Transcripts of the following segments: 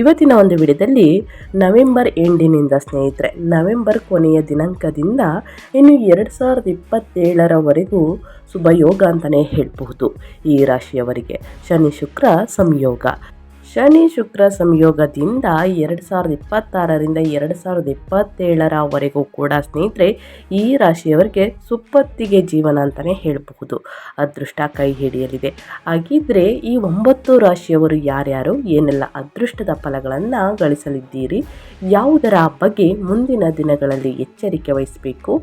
ಇವತ್ತಿನ ಒಂದು ವಿಡಿಯೋದಲ್ಲಿ ನವೆಂಬರ್ ಎಂಡಿನಿಂದ ಸ್ನೇಹಿತರೆ, ನವೆಂಬರ್ ಕೊನೆಯ ದಿನಾಂಕದಿಂದ ಇನ್ನು ಎರಡು ಸಾವಿರದ ಇಪ್ಪತ್ತೇಳರವರೆಗೂ ಶುಭಯೋಗ ಅಂತಲೇ ಹೇಳಬಹುದು. ಈ ರಾಶಿಯವರಿಗೆ ಶನಿ ಶುಕ್ರ ಸಂಯೋಗ. ಶನಿ ಶುಕ್ರ ಸಂಯೋಗದಿಂದ ಎರಡು ಸಾವಿರದ ಇಪ್ಪತ್ತಾರರಿಂದ ಎರಡು ಸಾವಿರದ ಇಪ್ಪತ್ತೇಳರವರೆಗೂ ಕೂಡ ಸ್ನೇಹಿತರೆ, ಈ ರಾಶಿಯವರಿಗೆ ಸುಪ್ಪತ್ತಿಗೆ ಜೀವನ ಅಂತಲೇ ಹೇಳಬಹುದು. ಅದೃಷ್ಟ ಕೈ ಹಿಡಿಯಲಿದೆ. ಹಾಗಿದ್ರೆ ಈ ಒಂಬತ್ತು ರಾಶಿಯವರು ಯಾರ್ಯಾರು? ಏನೆಲ್ಲ ಅದೃಷ್ಟದ ಫಲಗಳನ್ನು ಗಳಿಸಲಿದ್ದೀರಿ? ಯಾವುದರ ಬಗ್ಗೆ ಮುಂದಿನ ದಿನಗಳಲ್ಲಿ ಎಚ್ಚರಿಕೆ ವಹಿಸಬೇಕು?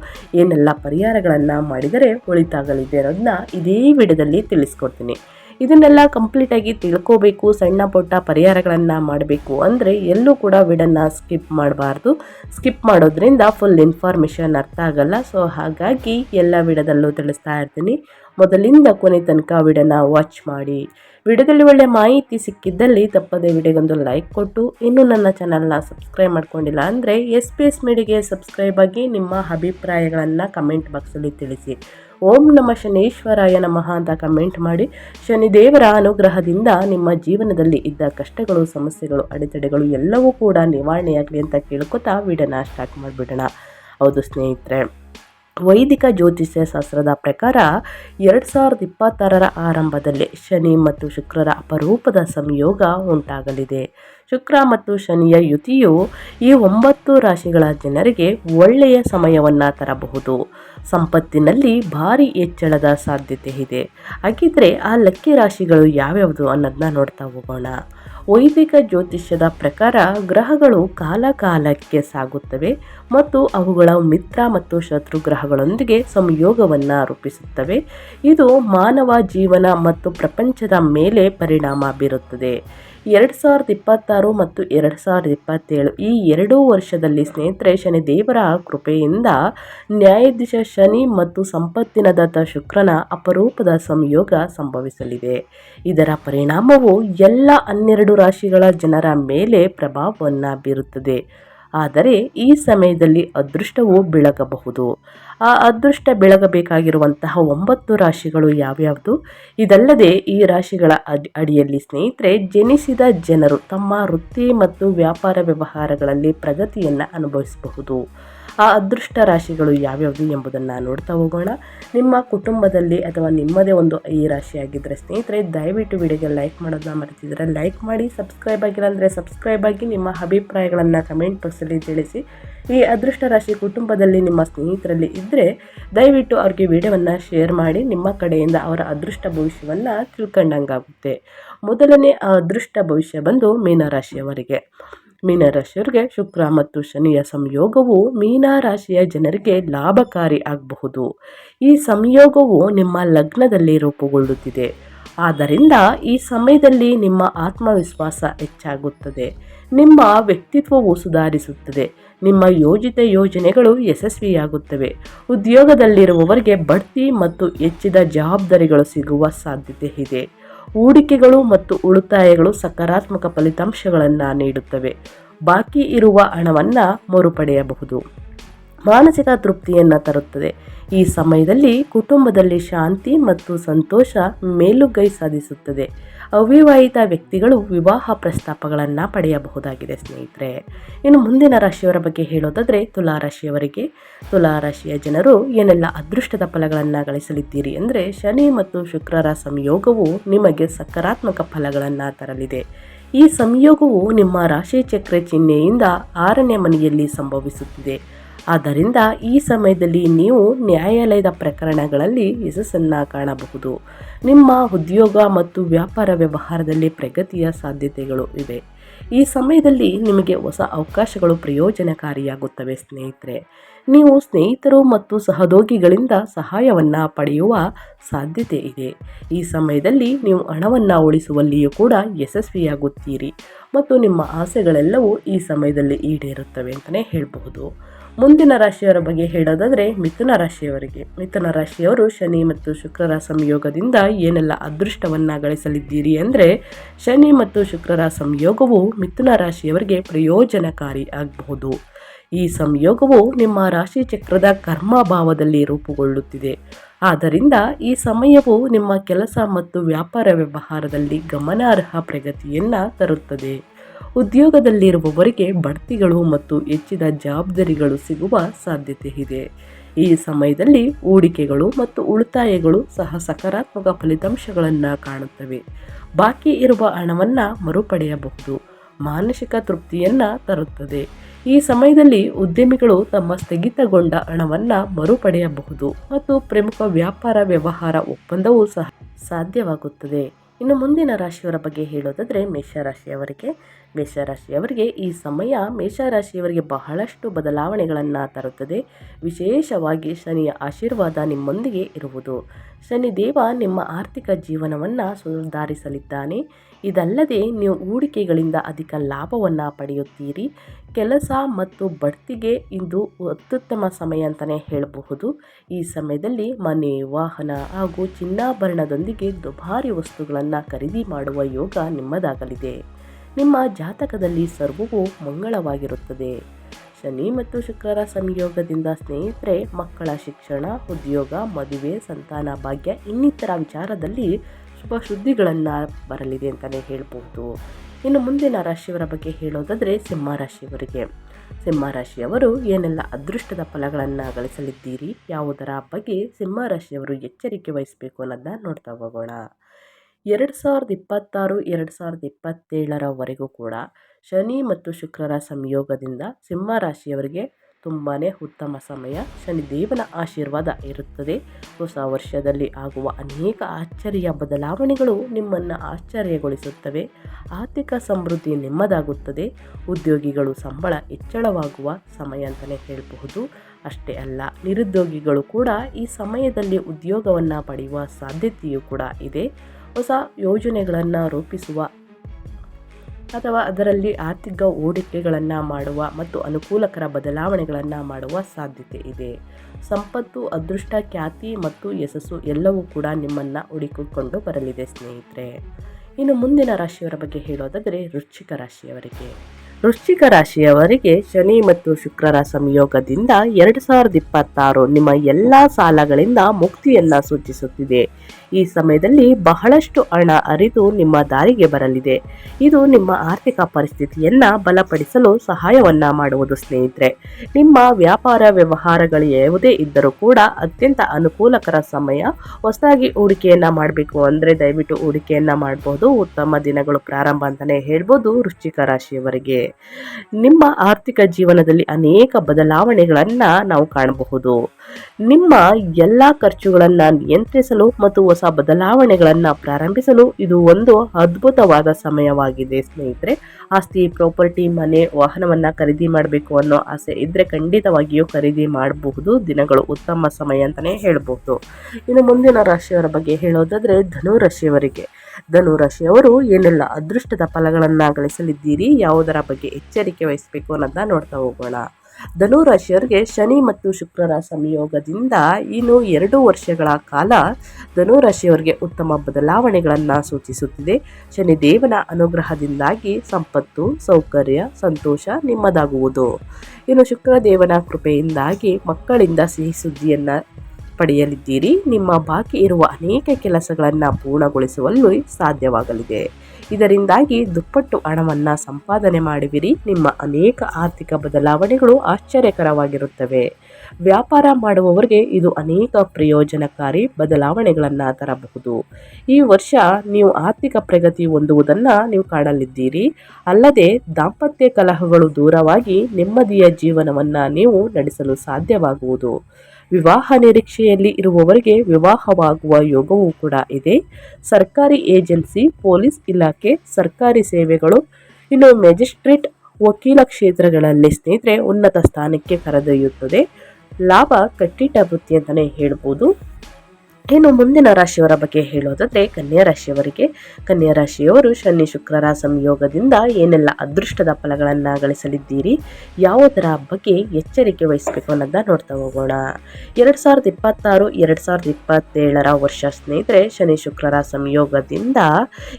ಏನೆಲ್ಲ ಪರಿಹಾರಗಳನ್ನು ಮಾಡಿದರೆ ಒಳಿತಾಗಲಿದೆ ಅನ್ನೋದನ್ನ ಇದೇ ವಿಡದಲ್ಲಿ ತಿಳಿಸ್ಕೊಡ್ತೀನಿ. ಇದನ್ನೆಲ್ಲ ಕಂಪ್ಲೀಟಾಗಿ ತಿಳ್ಕೋಬೇಕು, ಸಣ್ಣ ಪುಟ್ಟ ಪರಿಹಾರಗಳನ್ನು ಮಾಡಬೇಕು ಅಂದರೆ ಎಲ್ಲೂ ಕೂಡ ವಿಡನ್ನು ಸ್ಕಿಪ್ ಮಾಡಬಾರ್ದು. ಸ್ಕಿಪ್ ಮಾಡೋದ್ರಿಂದ ಫುಲ್ ಇನ್ಫಾರ್ಮೇಷನ್ ಅರ್ಥ ಆಗಲ್ಲ. ಸೊ ಹಾಗಾಗಿ ಎಲ್ಲ ವಿಡದಲ್ಲೂ ತಿಳಿಸ್ತಾ ಇರ್ತೀನಿ. ಮೊದಲಿಂದ ಕೊನೆ ತನಕ ವಿಡನ್ನ ವಾಚ್ ಮಾಡಿ. ವಿಡಿಯೋದಲ್ಲಿ ಒಳ್ಳೆ ಮಾಹಿತಿ ಸಿಕ್ಕಿದ್ದಲ್ಲಿ ತಪ್ಪದೇ ವಿಡಿಯೋಗೊಂದು ಲೈಕ್ ಕೊಟ್ಟು. ಇನ್ನೂ ನನ್ನ ಚಾನಲ್ನ ಸಬ್ಸ್ಕ್ರೈಬ್ ಮಾಡ್ಕೊಂಡಿಲ್ಲ ಅಂದರೆ ಎಸ್ ಪಿ ಎಸ್ ಮೀಡಿಗೆ ಸಬ್ಸ್ಕ್ರೈಬ್ ಆಗಿ ನಿಮ್ಮ ಅಭಿಪ್ರಾಯಗಳನ್ನು ಕಮೆಂಟ್ ಬಾಕ್ಸಲ್ಲಿ ತಿಳಿಸಿ. ಓಂ ನಮ ಶನೇಶ್ವರಾಯ ನಮಃ ಅಂತ ಕಮೆಂಟ್ ಮಾಡಿ. ಶನಿದೇವರ ಅನುಗ್ರಹದಿಂದ ನಿಮ್ಮ ಜೀವನದಲ್ಲಿ ಇದ್ದ ಕಷ್ಟಗಳು, ಸಮಸ್ಯೆಗಳು, ಅಡೆತಡೆಗಳು ಎಲ್ಲವೂ ಕೂಡ ನಿವಾರಣೆಯಾಗಲಿ ಅಂತ ಕೇಳ್ಕೊತಾ ವಿಡಿಯೋನ ಸ್ಟಾರ್ಟ್ ಮಾಡಿಬಿಡೋಣ. ಹೌದು ಸ್ನೇಹಿತರೆ, ವೈದಿಕ ಜ್ಯೋತಿಷ್ಯ ಶಾಸ್ತ್ರದ ಪ್ರಕಾರ ಎರಡು ಸಾವಿರದ ಇಪ್ಪತ್ತಾರರ ಆರಂಭದಲ್ಲಿ ಶನಿ ಮತ್ತು ಶುಕ್ರರ ಅಪರೂಪದ ಸಂಯೋಗ ಉಂಟಾಗಲಿದೆ. ಶುಕ್ರ ಮತ್ತು ಶನಿಯ ಯುತಿಯು ಈ ಒಂಬತ್ತು ರಾಶಿಗಳ ಜನರಿಗೆ ಒಳ್ಳೆಯ ಸಮಯವನ್ನು ತರಬಹುದು. ಸಂಪತ್ತಿನಲ್ಲಿ ಭಾರಿ ಹೆಚ್ಚಳದ ಸಾಧ್ಯತೆ ಇದೆ. ಹಾಗಿದ್ರೆ ಆ ಲಕ್ಕಿ ರಾಶಿಗಳು ಯಾವ್ಯಾವುದು ಅನ್ನೋದನ್ನ ನೋಡ್ತಾ ಹೋಗೋಣ. ವೈದಿಕ ಜ್ಯೋತಿಷ್ಯದ ಪ್ರಕಾರ ಗ್ರಹಗಳು ಕಾಲಕಾಲಕ್ಕೆ ಸಾಗುತ್ತವೆ ಮತ್ತು ಅವುಗಳ ಮಿತ್ರ ಮತ್ತು ಶತ್ರು ಗ್ರಹಗಳೊಂದಿಗೆ ಸಂಯೋಗವನ್ನು ರೂಪಿಸುತ್ತವೆ. ಇದು ಮಾನವ ಜೀವನ ಮತ್ತು ಪ್ರಪಂಚದ ಮೇಲೆ ಪರಿಣಾಮ ಬೀರುತ್ತದೆ. ಎರಡು ಸಾವಿರದ ಇಪ್ಪತ್ತಾರು ಮತ್ತು ಎರಡು ಸಾವಿರದ ಇಪ್ಪತ್ತೇಳು ಈ ಎರಡೂ ವರ್ಷದಲ್ಲಿ ಸ್ನೇಹಿತರೆ ಶನಿ ದೇವರ ಕೃಪೆಯಿಂದ ನ್ಯಾಯಾಧೀಶ ಶನಿ ಮತ್ತು ಸಂಪತ್ತಿನ ದತ್ತ ಶುಕ್ರನ ಅಪರೂಪದ ಸಂಯೋಗ ಸಂಭವಿಸಲಿದೆ. ಇದರ ಪರಿಣಾಮವು ಎಲ್ಲ ಹನ್ನೆರಡು ರಾಶಿಗಳ ಜನರ ಮೇಲೆ ಪ್ರಭಾವವನ್ನು ಬೀರುತ್ತದೆ. ಆದರೆ ಈ ಸಮಯದಲ್ಲಿ ಅದೃಷ್ಟವು ಬೆಳಗಬಹುದು. ಆ ಅದೃಷ್ಟ ಬೆಳಗಬೇಕಾಗಿರುವಂತಹ ಒಂಬತ್ತು ರಾಶಿಗಳು ಯಾವ್ಯಾವುದು? ಇದಲ್ಲದೆ ಈ ರಾಶಿಗಳ ಅಡಿ, ಅಡಿಯಲ್ಲಿ ಸ್ನೇಹಿತರೆ, ಜನಿಸಿದ ಜನರು ತಮ್ಮ ವೃತ್ತಿ ಮತ್ತು ವ್ಯಾಪಾರ ವ್ಯವಹಾರಗಳಲ್ಲಿ ಪ್ರಗತಿಯನ್ನು ಅನುಭವಿಸಬಹುದು. ಆ ಅದೃಷ್ಟ ರಾಶಿಗಳು ಯಾವ್ಯಾವುದು ಎಂಬುದನ್ನು ನೋಡ್ತಾ ಹೋಗೋಣ. ನಿಮ್ಮ ಕುಟುಂಬದಲ್ಲಿ ಅಥವಾ ನಿಮ್ಮದೇ ಒಂದು ಈ ರಾಶಿಯಾಗಿದ್ದರೆ ಸ್ನೇಹಿತರೆ, ದಯವಿಟ್ಟು ವಿಡಿಯೋಗೆ ಲೈಕ್ ಮಾಡೋದನ್ನ ಮರೆತಿದ್ರೆ ಲೈಕ್ ಮಾಡಿ, ಸಬ್ಸ್ಕ್ರೈಬ್ ಆಗಿಲ್ಲ ಅಂದರೆ ಸಬ್ಸ್ಕ್ರೈಬ್ ಆಗಿ ನಿಮ್ಮ ಅಭಿಪ್ರಾಯಗಳನ್ನು ಕಮೆಂಟ್ ಬಾಕ್ಸಲ್ಲಿ ತಿಳಿಸಿ. ಈ ಅದೃಷ್ಟ ರಾಶಿ ಕುಟುಂಬದಲ್ಲಿ ನಿಮ್ಮ ಸ್ನೇಹಿತರಲ್ಲಿ ಇದ್ದರೆ ದಯವಿಟ್ಟು ಅವ್ರಿಗೆ ವಿಡಿಯೋವನ್ನು ಶೇರ್ ಮಾಡಿ, ನಿಮ್ಮ ಕಡೆಯಿಂದ ಅವರ ಅದೃಷ್ಟ ಭವಿಷ್ಯವನ್ನು ತಿಳ್ಕೊಂಡಂಗಾಗುತ್ತೆ. ಮೊದಲನೇ ಅದೃಷ್ಟ ಭವಿಷ್ಯ ಬಂದು ಮೀನರಾಶಿಯವರಿಗೆ. ಮೀನರಾಶಿಯವರಿಗೆ ಶುಕ್ರ ಮತ್ತು ಶನಿಯ ಸಂಯೋಗವು ಮೀನರಾಶಿಯ ಜನರಿಗೆ ಲಾಭಕಾರಿ ಆಗಬಹುದು. ಈ ಸಂಯೋಗವು ನಿಮ್ಮ ಲಗ್ನದಲ್ಲಿ ರೂಪುಗೊಳ್ಳುತ್ತಿದೆ. ಆದ್ದರಿಂದ ಈ ಸಮಯದಲ್ಲಿ ನಿಮ್ಮ ಆತ್ಮವಿಶ್ವಾಸ ಹೆಚ್ಚಾಗುತ್ತದೆ. ನಿಮ್ಮ ವ್ಯಕ್ತಿತ್ವವು ಸುಧಾರಿಸುತ್ತದೆ. ನಿಮ್ಮ ಯೋಜಿತ ಯೋಜನೆಗಳು ಯಶಸ್ವಿಯಾಗುತ್ತವೆ. ಉದ್ಯೋಗದಲ್ಲಿರುವವರಿಗೆ ಬಡ್ತಿ ಮತ್ತು ಹೆಚ್ಚಿದ ಜವಾಬ್ದಾರಿಗಳು ಸಿಗುವ ಸಾಧ್ಯತೆ ಇದೆ. ಹೂಡಿಕೆಗಳು ಮತ್ತು ಉಳಿತಾಯಗಳು ಸಕಾರಾತ್ಮಕ ಫಲಿತಾಂಶಗಳನ್ನು ನೀಡುತ್ತವೆ. ಬಾಕಿ ಇರುವ ಹಣವನ್ನು ಮರುಪಡೆಯಬಹುದು. ಮಾನಸಿಕ ತೃಪ್ತಿಯನ್ನು ತರುತ್ತದೆ. ಈ ಸಮಯದಲ್ಲಿ ಕುಟುಂಬದಲ್ಲಿ ಶಾಂತಿ ಮತ್ತು ಸಂತೋಷ ಮೇಲುಗೈ ಸಾಧಿಸುತ್ತದೆ. ಅವಿವಾಹಿತ ವ್ಯಕ್ತಿಗಳು ವಿವಾಹ ಪ್ರಸ್ತಾಪಗಳನ್ನು ಪಡೆಯಬಹುದಾಗಿದೆ, ಸ್ನೇಹಿತರೆ. ಇನ್ನು ಮುಂದಿನ ರಾಶಿಯವರ ಬಗ್ಗೆ ಹೇಳೋದಾದರೆ ತುಲಾರಾಶಿಯವರಿಗೆ ತುಲಾರಾಶಿಯ ಜನರು ಏನೆಲ್ಲ ಅದೃಷ್ಟದ ಫಲಗಳನ್ನು ಗಳಿಸಲಿದ್ದೀರಿ ಅಂದರೆ ಶನಿ ಮತ್ತು ಶುಕ್ರರ ಸಂಯೋಗವು ನಿಮಗೆ ಸಕಾರಾತ್ಮಕ ಫಲಗಳನ್ನು ತರಲಿದೆ. ಈ ಸಂಯೋಗವು ನಿಮ್ಮ ರಾಶಿ ಚಕ್ರ ಚಿಹ್ನೆಯಿಂದ ಆರನೇ ಮನೆಯಲ್ಲಿ ಸಂಭವಿಸುತ್ತಿದೆ. ಆದ್ದರಿಂದ ಈ ಸಮಯದಲ್ಲಿ ನೀವು ನ್ಯಾಯಾಲಯದ ಪ್ರಕರಣಗಳಲ್ಲಿ ಯಶಸ್ಸನ್ನು ಕಾಣಬಹುದು. ನಿಮ್ಮ ಉದ್ಯೋಗ ಮತ್ತು ವ್ಯಾಪಾರ ವ್ಯವಹಾರದಲ್ಲಿ ಪ್ರಗತಿಯ ಸಾಧ್ಯತೆಗಳು ಇವೆ. ಈ ಸಮಯದಲ್ಲಿ ನಿಮಗೆ ಹೊಸ ಅವಕಾಶಗಳು ಪ್ರಯೋಜನಕಾರಿಯಾಗುತ್ತವೆ, ಸ್ನೇಹಿತರೆ. ನೀವು ಸ್ನೇಹಿತರು ಮತ್ತು ಸಹೋದ್ಯೋಗಿಗಳಿಂದ ಸಹಾಯವನ್ನು ಪಡೆಯುವ ಸಾಧ್ಯತೆ ಇದೆ. ಈ ಸಮಯದಲ್ಲಿ ನೀವು ಹಣವನ್ನು ಉಳಿಸುವಲ್ಲಿಯೂ ಕೂಡ ಯಶಸ್ವಿಯಾಗುತ್ತೀರಿ ಮತ್ತು ನಿಮ್ಮ ಆಸೆಗಳೆಲ್ಲವೂ ಈ ಸಮಯದಲ್ಲಿ ಈಡೇರುತ್ತವೆ ಅಂತಲೇ ಹೇಳಬಹುದು. ಮುಂದಿನ ರಾಶಿಯವರ ಬಗ್ಗೆ ಹೇಳೋದಾದರೆ ಮಿಥುನ ರಾಶಿಯವರಿಗೆ. ಮಿಥುನ ರಾಶಿಯವರು ಶನಿ ಮತ್ತು ಶುಕ್ರರ ಸಂಯೋಗದಿಂದ ಏನೆಲ್ಲ ಅದೃಷ್ಟವನ್ನು ಗಳಿಸಲಿದ್ದೀರಿ ಅಂದರೆ ಶನಿ ಮತ್ತು ಶುಕ್ರರ ಸಂಯೋಗವು ಮಿಥುನ ರಾಶಿಯವರಿಗೆ ಪ್ರಯೋಜನಕಾರಿ ಆಗಬಹುದು. ಈ ಸಂಯೋಗವು ನಿಮ್ಮ ರಾಶಿ ಚಕ್ರದ ಕರ್ಮ ಭಾವದಲ್ಲಿ ರೂಪುಗೊಳ್ಳುತ್ತಿದೆ. ಆದ್ದರಿಂದ ಈ ಸಮಯವು ನಿಮ್ಮ ಕೆಲಸ ಮತ್ತು ವ್ಯಾಪಾರ ವ್ಯವಹಾರದಲ್ಲಿ ಗಮನಾರ್ಹ ಪ್ರಗತಿಯನ್ನು ತರುತ್ತದೆ. ಉದ್ಯೋಗದಲ್ಲಿರುವವರಿಗೆ ಬಡ್ತಿಗಳು ಮತ್ತು ಹೆಚ್ಚಿದ ಜವಾಬ್ದಾರಿಗಳು ಸಿಗುವ ಸಾಧ್ಯತೆ ಇದೆ. ಈ ಸಮಯದಲ್ಲಿ ಹೂಡಿಕೆಗಳು ಮತ್ತು ಉಳಿತಾಯಗಳು ಸಹ ಸಕಾರಾತ್ಮಕ ಫಲಿತಾಂಶಗಳನ್ನು ಕಾಣುತ್ತವೆ. ಬಾಕಿ ಇರುವ ಹಣವನ್ನು ಮರುಪಡೆಯಬಹುದು. ಮಾನಸಿಕ ತೃಪ್ತಿಯನ್ನು ತರುತ್ತದೆ. ಈ ಸಮಯದಲ್ಲಿ ಉದ್ಯಮಿಗಳು ತಮ್ಮ ಸ್ಥಗಿತಗೊಂಡ ಹಣವನ್ನು ಮರುಪಡೆಯಬಹುದು ಮತ್ತು ಪ್ರಮುಖ ವ್ಯಾಪಾರ ವ್ಯವಹಾರ ಒಪ್ಪಂದವೂ ಸಹ ಸಾಧ್ಯವಾಗುತ್ತದೆ. ಇನ್ನು ಮುಂದಿನ ರಾಶಿಯವರ ಬಗ್ಗೆ ಹೇಳೋದಾದರೆ ಮೇಷರಾಶಿಯವರಿಗೆ. ಮೇಷರಾಶಿಯವರಿಗೆ ಈ ಸಮಯ ಮೇಷರಾಶಿಯವರಿಗೆ ಬಹಳಷ್ಟು ಬದಲಾವಣೆಗಳನ್ನು ತರುತ್ತದೆ. ವಿಶೇಷವಾಗಿ ಶನಿಯ ಆಶೀರ್ವಾದ ನಿಮ್ಮೊಂದಿಗೆ ಇರುವುದು. ಶನಿದೇವ ನಿಮ್ಮ ಆರ್ಥಿಕ ಜೀವನವನ್ನು ಸುಧಾರಿಸಲಿದ್ದಾನೆ. ಇದಲ್ಲದೆ ನೀವು ಹೂಡಿಕೆಗಳಿಂದ ಅಧಿಕ ಲಾಭವನ್ನು ಪಡೆಯುತ್ತೀರಿ. ಕೆಲಸ ಮತ್ತು ಬಡ್ತಿಗೆ ಇಂದು ಅತ್ಯುತ್ತಮ ಸಮಯ ಅಂತಲೇ ಹೇಳಬಹುದು. ಈ ಸಮಯದಲ್ಲಿ ಮನೆ, ವಾಹನ ಹಾಗೂ ಚಿನ್ನಾಭರಣದೊಂದಿಗೆ ದುಬಾರಿ ವಸ್ತುಗಳನ್ನು ಖರೀದಿ ಮಾಡುವ ಯೋಗ ನಿಮ್ಮದಾಗಲಿದೆ. ನಿಮ್ಮ ಜಾತಕದಲ್ಲಿ ಸರ್ವವು ಮಂಗಳವಾಗಿರುತ್ತದೆ. ಶನಿ ಮತ್ತು ಶುಕ್ರರ ಸಂಯೋಗದಿಂದ ಸ್ನೇಹಿತರೆ, ಮಕ್ಕಳ ಶಿಕ್ಷಣ, ಉದ್ಯೋಗ, ಮದುವೆ, ಸಂತಾನ, ಭಾಗ್ಯ ಇನ್ನಿತರ ವಿಚಾರದಲ್ಲಿ ಶುಭ ಸುದ್ದಿಗಳನ್ನು ಬರಲಿದೆ ಅಂತಲೇ ಹೇಳ್ಬೋದು. ಇನ್ನು ಮುಂದಿನ ರಾಶಿಯವರ ಬಗ್ಗೆ ಹೇಳೋದಾದರೆ ಸಿಂಹ ರಾಶಿಯವರಿಗೆ. ಸಿಂಹ ರಾಶಿಯವರು ಏನೆಲ್ಲ ಅದೃಷ್ಟದ ಫಲಗಳನ್ನು ಗಳಿಸಲಿದ್ದೀರಿ, ಯಾವುದರ ಬಗ್ಗೆ ಸಿಂಹ ರಾಶಿಯವರು ಎಚ್ಚರಿಕೆ ವಹಿಸಬೇಕು ಅನ್ನೋದನ್ನ ನೋಡ್ತಾ ಹೋಗೋಣ. ಎರಡು ಸಾವಿರದ ಇಪ್ಪತ್ತಾರು, ಎರಡು ಸಾವಿರದ ಇಪ್ಪತ್ತೇಳರವರೆಗೂ ಕೂಡ ಶನಿ ಮತ್ತು ಶುಕ್ರರ ಸಂಯೋಗದಿಂದ ಸಿಂಹ ರಾಶಿಯವರಿಗೆ ತುಂಬಾ ಉತ್ತಮ ಸಮಯ. ಶನಿದೇವನ ಆಶೀರ್ವಾದ ಇರುತ್ತದೆ. ಹೊಸ ವರ್ಷದಲ್ಲಿ ಆಗುವ ಅನೇಕ ಆಶ್ಚರ್ಯ ಬದಲಾವಣೆಗಳು ನಿಮ್ಮನ್ನು ಆಶ್ಚರ್ಯಗೊಳಿಸುತ್ತವೆ. ಆರ್ಥಿಕ ಸಮೃದ್ಧಿ ನಿಮ್ಮದಾಗುತ್ತದೆ. ಉದ್ಯೋಗಿಗಳು ಸಂಬಳ ಹೆಚ್ಚಳವಾಗುವ ಸಮಯ ಅಂತಲೇ ಹೇಳಬಹುದು. ಅಷ್ಟೇ ಅಲ್ಲ, ನಿರುದ್ಯೋಗಿಗಳು ಕೂಡ ಈ ಸಮಯದಲ್ಲಿ ಉದ್ಯೋಗವನ್ನು ಪಡೆಯುವ ಸಾಧ್ಯತೆಯೂ ಕೂಡ ಇದೆ. ಹೊಸ ಯೋಜನೆಗಳನ್ನು ರೂಪಿಸುವ ಅಥವಾ ಅದರಲ್ಲಿ ಆರ್ಥಿಕ ಹೂಡಿಕೆಗಳನ್ನು ಮಾಡುವ ಮತ್ತು ಅನುಕೂಲಕರ ಬದಲಾವಣೆಗಳನ್ನು ಮಾಡುವ ಸಾಧ್ಯತೆ ಇದೆ. ಸಂಪತ್ತು, ಅದೃಷ್ಟ, ಖ್ಯಾತಿ ಮತ್ತು ಯಶಸ್ಸು ಎಲ್ಲವೂ ಕೂಡ ನಿಮ್ಮನ್ನು ಹುಡುಕಿಕೊಂಡು ಬರಲಿದೆ ಸ್ನೇಹಿತರೆ. ಇನ್ನು ಮುಂದಿನ ರಾಶಿಯವರ ಬಗ್ಗೆ ಹೇಳೋದಾದರೆ ವೃಶ್ಚಿಕ ರಾಶಿಯವರಿಗೆ. ವೃಶ್ಚಿಕ ರಾಶಿಯವರಿಗೆ ಶನಿ ಮತ್ತು ಶುಕ್ರರ ಸಂಯೋಗದಿಂದ ಎರಡು ಸಾವಿರದ ಇಪ್ಪತ್ತಾರು ನಿಮ್ಮ ಎಲ್ಲ ಸಾಲಗಳಿಂದ ಮುಕ್ತಿಯನ್ನು ಸೂಚಿಸುತ್ತಿದೆ. ಈ ಸಮಯದಲ್ಲಿ ಬಹಳಷ್ಟು ಹಣ ಅರಿದು ನಿಮ್ಮ ದಾರಿಗೆ ಬರಲಿದೆ. ಇದು ನಿಮ್ಮ ಆರ್ಥಿಕ ಪರಿಸ್ಥಿತಿಯನ್ನು ಬಲಪಡಿಸಲು ಸಹಾಯವನ್ನ ಮಾಡುವುದು ಸ್ನೇಹಿತರೆ. ನಿಮ್ಮ ವ್ಯಾಪಾರ ವ್ಯವಹಾರಗಳು ಯಾವುದೇ ಇದ್ದರೂ ಕೂಡ ಅತ್ಯಂತ ಅನುಕೂಲಕರ ಸಮಯ. ಹೊಸದಾಗಿ ಹೂಡಿಕೆಯನ್ನ ಮಾಡಬೇಕು ಅಂದರೆ ದಯವಿಟ್ಟು ಹೂಡಿಕೆಯನ್ನ ಮಾಡಬಹುದು ಉತ್ತಮ ದಿನಗಳು ಪ್ರಾರಂಭ ಅಂತಾನೆ ಹೇಳ್ಬೋದು ವೃಶ್ಚಿಕ ರಾಶಿಯವರಿಗೆ. ನಿಮ್ಮ ಆರ್ಥಿಕ ಜೀವನದಲ್ಲಿ ಅನೇಕ ಬದಲಾವಣೆಗಳನ್ನು ನಾವು ಕಾಣಬಹುದು. ನಿಮ್ಮ ಎಲ್ಲ ಖರ್ಚುಗಳನ್ನು ನಿಯಂತ್ರಿಸಲು ಮತ್ತು ಹೊಸ ಬದಲಾವಣೆಗಳನ್ನು ಪ್ರಾರಂಭಿಸಲು ಇದು ಒಂದು ಅದ್ಭುತವಾದ ಸಮಯವಾಗಿದೆ, ಸ್ನೇಹಿತರೆ. ಆಸ್ತಿ, ಪ್ರಾಪರ್ಟಿ, ಮನೆ, ವಾಹನವನ್ನು ಖರೀದಿ ಮಾಡಬೇಕು ಅನ್ನೋ ಆಸೆ ಇದ್ದರೆ ಖಂಡಿತವಾಗಿಯೂ ಖರೀದಿ ಮಾಡಬಹುದು. ದಿನಗಳು ಉತ್ತಮ ಸಮಯ ಅಂತಲೇ ಹೇಳಬಹುದು. ಇನ್ನು ಮುಂದಿನ ರಾಶಿಯವರ ಬಗ್ಗೆ ಹೇಳೋದಾದರೆ ಧನು ರಾಶಿಯವರಿಗೆ. ಧನು ರಾಶಿಯವರು ಏನೆಲ್ಲ ಅದೃಷ್ಟದ ಫಲಗಳನ್ನು ಗಳಿಸಲಿದ್ದೀರಿ, ಯಾವುದರ ಬಗ್ಗೆ ಎಚ್ಚರಿಕೆ ವಹಿಸಬೇಕು ಅನ್ನೋದನ್ನ ನೋಡ್ತಾ ಹೋಗೋಣ. ಧನು ರಾಶಿಯವರಿಗೆ ಶನಿ ಮತ್ತು ಶುಕ್ರರ ಸಂಯೋಗದಿಂದ ಇನ್ನು ಎರಡು ವರ್ಷಗಳ ಕಾಲ ಧನುರಾಶಿಯವರಿಗೆ ಉತ್ತಮ ಬದಲಾವಣೆಗಳನ್ನು ಸೂಚಿಸುತ್ತಿದೆ. ಶನಿ ದೇವನ ಅನುಗ್ರಹದಿಂದಾಗಿ ಸಂಪತ್ತು, ಸೌಕರ್ಯ, ಸಂತೋಷ ನಿಮ್ಮದಾಗುವುದು. ಇನ್ನು ಶುಕ್ರದೇವನ ಕೃಪೆಯಿಂದಾಗಿ ಮಕ್ಕಳಿಂದ ಸಿಹಿ ಸುದ್ದಿಯನ್ನು ಪಡೆಯಲಿದ್ದೀರಿ. ನಿಮ್ಮ ಬಾಕಿ ಇರುವ ಅನೇಕ ಕೆಲಸಗಳನ್ನು ಪೂರ್ಣಗೊಳಿಸುವಲ್ಲಿ ಸಾಧ್ಯವಾಗಲಿದೆ. ಇದರಿಂದಾಗಿ ದುಪ್ಪಟ್ಟು ಹಣವನ್ನು ಸಂಪಾದನೆ ಮಾಡುವಿರಿ. ನಿಮ್ಮ ಅನೇಕ ಆರ್ಥಿಕ ಬದಲಾವಣೆಗಳು ಆಶ್ಚರ್ಯಕರವಾಗಿರುತ್ತವೆ. ವ್ಯಾಪಾರ ಮಾಡುವವರಿಗೆ ಇದು ಅನೇಕ ಪ್ರಯೋಜನಕಾರಿ ಬದಲಾವಣೆಗಳನ್ನು ತರಬಹುದು. ಈ ವರ್ಷ ನೀವು ಆರ್ಥಿಕ ಪ್ರಗತಿ ಹೊಂದುವುದನ್ನು ನೀವು ಕಾಣಲಿದ್ದೀರಿ. ಅಲ್ಲದೆ ದಾಂಪತ್ಯ ಕಲಹಗಳು ದೂರವಾಗಿ ನೆಮ್ಮದಿಯ ಜೀವನವನ್ನು ನೀವು ನಡೆಸಲು ಸಾಧ್ಯವಾಗುವುದು. ವಿವಾಹ ನಿರೀಕ್ಷೆಯಲ್ಲಿ ಇರುವವರಿಗೆ ವಿವಾಹವಾಗುವ ಯೋಗವೂ ಕೂಡ ಇದೆ. ಸರ್ಕಾರಿ ಏಜೆನ್ಸಿ, ಪೊಲೀಸ್ ಇಲಾಖೆ, ಸರ್ಕಾರಿ ಸೇವೆಗಳು, ಇನ್ನು ಮ್ಯಾಜಿಸ್ಟ್ರೇಟ್ ವಕೀಲ ಕ್ಷೇತ್ರಗಳಲ್ಲಿ ಸ್ನೇಹಿತರೆ ಉನ್ನತ ಸ್ಥಾನಕ್ಕೆ ಕರೆದೊಯ್ಯುತ್ತದೆ. ಲಾಭ ಕಟ್ಟಿಟ್ಟ ವೃತ್ತಿ ಅಂತಲೇ ಹೇಳ್ಬೋದು. ಇನ್ನು ಮುಂದಿನ ರಾಶಿಯವರ ಬಗ್ಗೆ ಹೇಳೋದಾದ್ರೆ ಕನ್ಯಾ ರಾಶಿಯವರಿಗೆ. ಕನ್ಯಾ ರಾಶಿಯವರು ಶನಿ ಶುಕ್ರರ ಸಂಯೋಗದಿಂದ ಏನೆಲ್ಲ ಅದೃಷ್ಟದ ಫಲಗಳನ್ನು ಗಳಿಸಲಿದ್ದೀರಿ ಯಾವುದರ ಬಗ್ಗೆ ಎಚ್ಚರಿಕೆ ವಹಿಸಬೇಕು ಅನ್ನೋದನ್ನ ನೋಡ್ತಾ ಹೋಗೋಣ. ಎರಡು ಸಾವಿರದ ಇಪ್ಪತ್ತಾರು, ಎರಡು ಸಾವಿರದ ಇಪ್ಪತ್ತೇಳರ ವರ್ಷ ಸ್ನೇಹಿತರೆ, ಶನಿ ಶುಕ್ರರ ಸಂಯೋಗದಿಂದ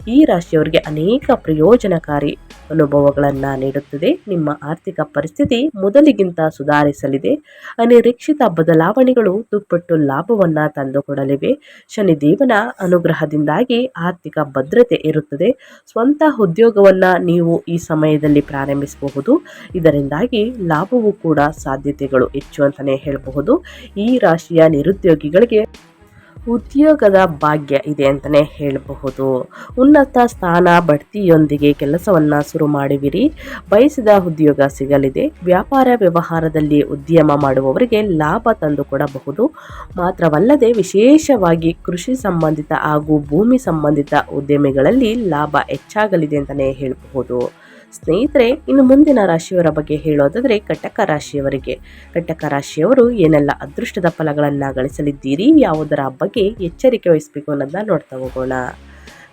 ಈ ರಾಶಿಯವರಿಗೆ ಅನೇಕ ಪ್ರಯೋಜನಕಾರಿ ಅನುಭವಗಳನ್ನು ನೀಡುತ್ತದೆ. ನಿಮ್ಮ ಆರ್ಥಿಕ ಪರಿಸ್ಥಿತಿ ಮೊದಲಿಗಿಂತ ಸುಧಾರಿಸಲಿದೆ. ಅನಿರೀಕ್ಷಿತ ಬದಲಾವಣೆಗಳು ದುಪ್ಪಟ್ಟು ಲಾಭವನ್ನು ತಂದುಕೊಡಲಿವೆ. ಶನಿದೇವನ ಅನುಗ್ರಹದಿಂದಾಗಿ ಆರ್ಥಿಕ ಭದ್ರತೆ ಇರುತ್ತದೆ. ಸ್ವಂತ ಉದ್ಯೋಗವನ್ನು ನೀವು ಈ ಸಮಯದಲ್ಲಿ ಪ್ರಾರಂಭಿಸಬಹುದು. ಇದರಿಂದಾಗಿ ಲಾಭವೂ ಕೂಡ ಸಾಧ್ಯತೆಗಳು ಹೆಚ್ಚು ಅಂತಲೇ ಹೇಳಬಹುದು. ಈ ರಾಶಿಯ ನಿರುದ್ಯೋಗಿಗಳಿಗೆ ಉದ್ಯೋಗದ ಭಾಗ್ಯ ಇದೆ ಅಂತಲೇ ಹೇಳಬಹುದು. ಉನ್ನತ ಸ್ಥಾನ ಬಡ್ತಿಯೊಂದಿಗೆ ಕೆಲಸವನ್ನು ಶುರು ಮಾಡುವಿರಿ. ಬಯಸಿದ ಉದ್ಯೋಗ ಸಿಗಲಿದೆ. ವ್ಯಾಪಾರ ವ್ಯವಹಾರದಲ್ಲಿ ಉದ್ಯಮ ಮಾಡುವವರಿಗೆ ಲಾಭ ತಂದುಕೊಡಬಹುದು. ಮಾತ್ರವಲ್ಲದೆ ವಿಶೇಷವಾಗಿ ಕೃಷಿ ಸಂಬಂಧಿತ ಹಾಗೂ ಭೂಮಿ ಸಂಬಂಧಿತ ಉದ್ಯಮಿಗಳಲ್ಲಿ ಲಾಭ ಹೆಚ್ಚಾಗಲಿದೆ ಅಂತಲೇ ಹೇಳಬಹುದು. ಸ್ನೇಹಿತರೆ, ಇನ್ನು ಮುಂದಿನ ರಾಶಿಯವರ ಬಗ್ಗೆ ಹೇಳೋದಾದರೆ ಕಟಕ ರಾಶಿಯವರಿಗೆ. ಕಟಕ ರಾಶಿಯವರು ಏನೆಲ್ಲ ಅದೃಷ್ಟದ ಫಲಗಳನ್ನು ಗಳಿಸಲಿದ್ದೀರಿ, ಯಾವುದರ ಬಗ್ಗೆ ಎಚ್ಚರಿಕೆ ವಹಿಸಬೇಕು ಅನ್ನೋದನ್ನ ನೋಡ್ತಾ ಹೋಗೋಣ.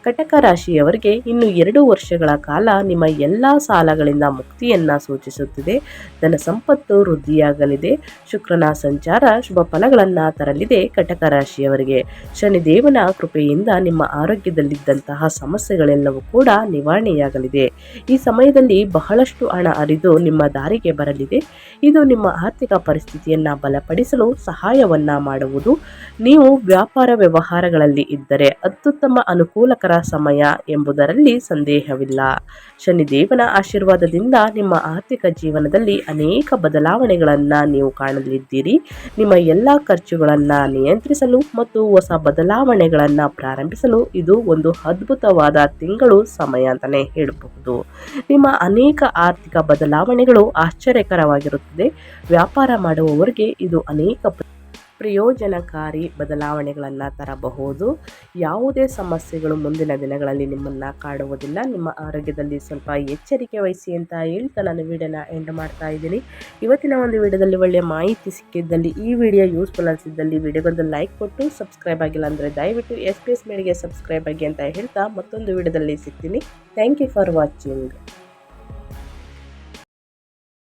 ಕಟಕ ರಾಶಿಯವರಿಗೆ ಇನ್ನು ಎರಡು ವರ್ಷಗಳ ಕಾಲ ನಿಮ್ಮ ಎಲ್ಲ ಸಾಲಗಳಿಂದ ಮುಕ್ತಿಯನ್ನ ಸೂಚಿಸುತ್ತಿದೆ. ಧನ ಸಂಪತ್ತು ವೃದ್ಧಿಯಾಗಲಿದೆ. ಶುಕ್ರನ ಸಂಚಾರ ಶುಭ ಫಲಗಳನ್ನ ತರಲಿದೆ ಕಟಕ ರಾಶಿಯವರಿಗೆ. ಶನಿದೇವನ ಕೃಪೆಯಿಂದ ನಿಮ್ಮ ಆರೋಗ್ಯದಲ್ಲಿದ್ದಂತಹ ಸಮಸ್ಯೆಗಳೆಲ್ಲವೂ ಕೂಡ ನಿವಾರಣೆಯಾಗಲಿದೆ. ಈ ಸಮಯದಲ್ಲಿ ಬಹಳಷ್ಟು ಹಣ ಅರಿದು ನಿಮ್ಮ ದಾರಿಗೆ ಬರಲಿದೆ. ಇದು ನಿಮ್ಮ ಆರ್ಥಿಕ ಪರಿಸ್ಥಿತಿಯನ್ನ ಬಲಪಡಿಸಲು ಸಹಾಯವನ್ನ ಮಾಡುವುದು. ನೀವು ವ್ಯಾಪಾರ ವ್ಯವಹಾರಗಳಲ್ಲಿ ಇದ್ದರೆ ಅತ್ಯುತ್ತಮ ಅನುಕೂಲಕರ ಸಮಯ ಎಂಬುದರಲ್ಲಿ ಸಂದೇಹವಿಲ್ಲ. ಶನಿದೇವನ ಆಶೀರ್ವಾದದಿಂದ ನಿಮ್ಮ ಆರ್ಥಿಕ ಜೀವನದಲ್ಲಿ ಅನೇಕ ಬದಲಾವಣೆಗಳನ್ನು ನೀವು ಕಾಣಲಿದ್ದೀರಿ. ನಿಮ್ಮ ಎಲ್ಲ ಖರ್ಚುಗಳನ್ನು ನಿಯಂತ್ರಿಸಲು ಮತ್ತು ಹೊಸ ಬದಲಾವಣೆಗಳನ್ನು ಪ್ರಾರಂಭಿಸಲು ಇದು ಒಂದು ಅದ್ಭುತವಾದ ತಿಂಗಳು ಸಮಯ ಅಂತಲೇ ಹೇಳಬಹುದು. ನಿಮ್ಮ ಅನೇಕ ಆರ್ಥಿಕ ಬದಲಾವಣೆಗಳು ಆಶ್ಚರ್ಯಕರವಾಗಿರುತ್ತದೆ. ವ್ಯಾಪಾರ ಮಾಡುವವರಿಗೆ ಇದು ಅನೇಕ ಪ್ರಯೋಜನಕಾರಿ ಬದಲಾವಣೆಗಳನ್ನು ತರಬಹುದು. ಯಾವುದೇ ಸಮಸ್ಯೆಗಳು ಮುಂದಿನ ದಿನಗಳಲ್ಲಿ ನಿಮ್ಮನ್ನು ಕಾಡುವುದಿಲ್ಲ. ನಿಮ್ಮ ಆರೋಗ್ಯದಲ್ಲಿ ಸ್ವಲ್ಪ ಎಚ್ಚರಿಕೆ ವಹಿಸಿ ಅಂತ ಹೇಳ್ತಾ ನಾನು ವಿಡಿಯೋನ ಎಂಡ್ ಮಾಡ್ತಾ ಇದ್ದೀನಿ. ಇವತ್ತಿನ ಒಂದು ವಿಡಿಯೋದಲ್ಲಿ ಒಳ್ಳೆಯ ಮಾಹಿತಿ ಸಿಕ್ಕಿದ್ದಲ್ಲಿ ಈ ವಿಡಿಯೋ ಯೂಸ್ಫುಲ್ ಅನಿಸಿದ್ದಲ್ಲಿ ವಿಡಿಯೋಗೊಂದು ಲೈಕ್ ಕೊಟ್ಟು ಸಬ್ಸ್ಕ್ರೈಬ್ ಆಗಿಲ್ಲ ಅಂದರೆ ದಯವಿಟ್ಟು ಎಸ್ ಪಿ ಎಸ್ ಮೇಡಿಗೆ ಸಬ್ಸ್ಕ್ರೈಬ್ ಆಗಿ ಅಂತ ಹೇಳ್ತಾ ಮತ್ತೊಂದು ವಿಡಿಯೋದಲ್ಲಿ ಸಿಗ್ತೀನಿ. Thank you for watching